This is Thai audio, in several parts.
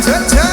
Chết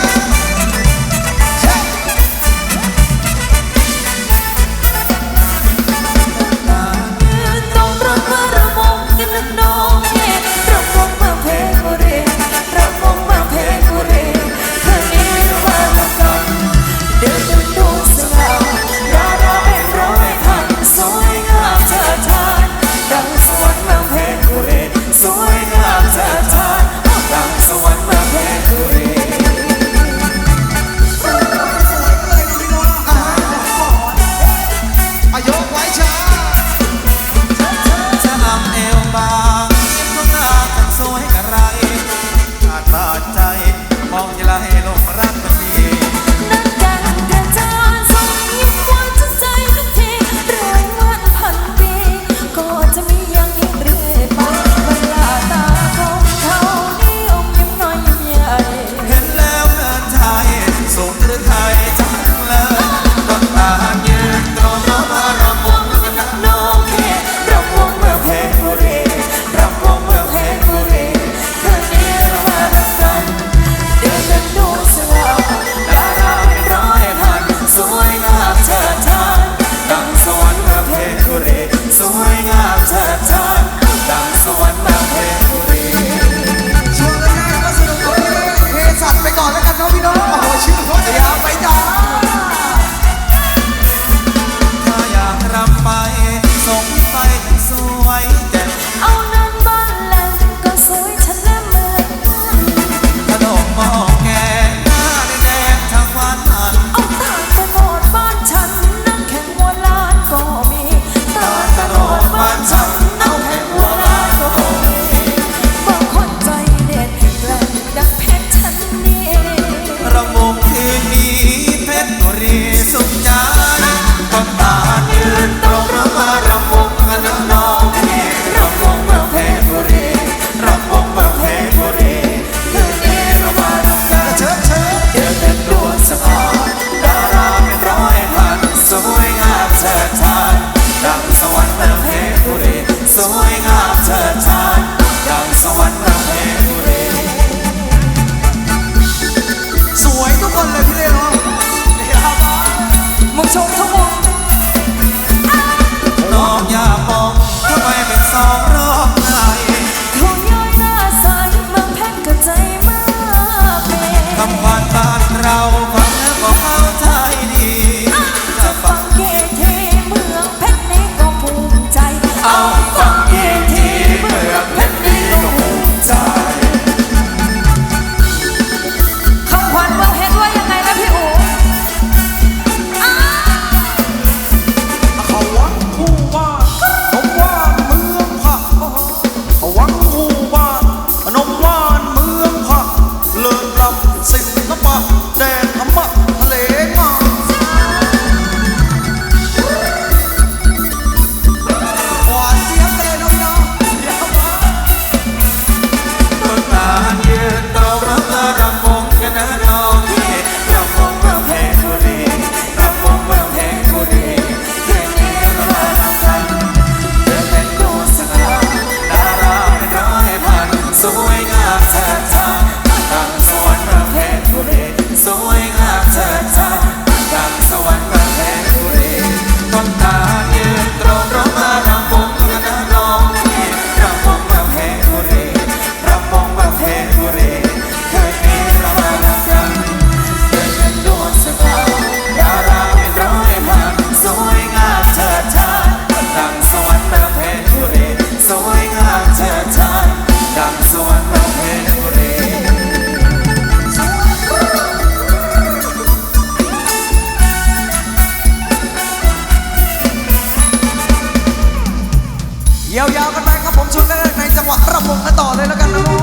ยาวๆกันไปครับผมชุดแรกในจังหวะระบงกันต่อเลยแล้วกันนะน้อ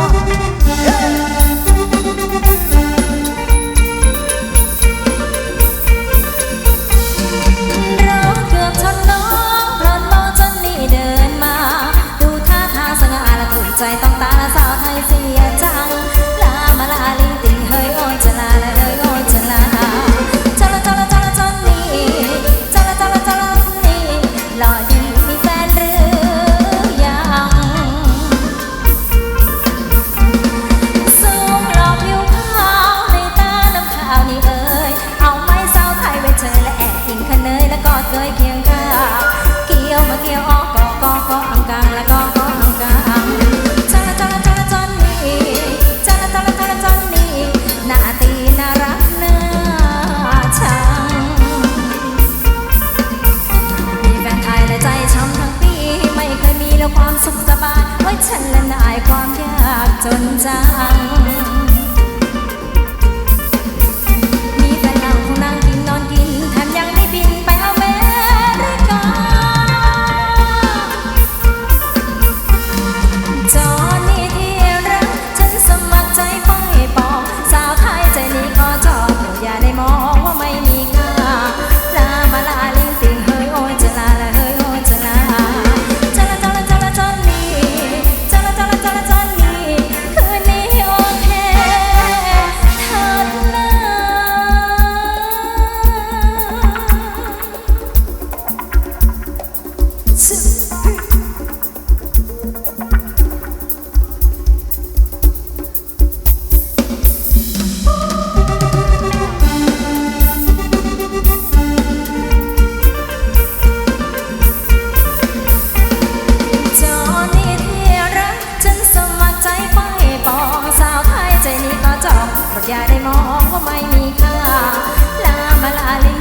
ง 存在。 อย่าได้มองว่าไม่มีค่าลามาลาลี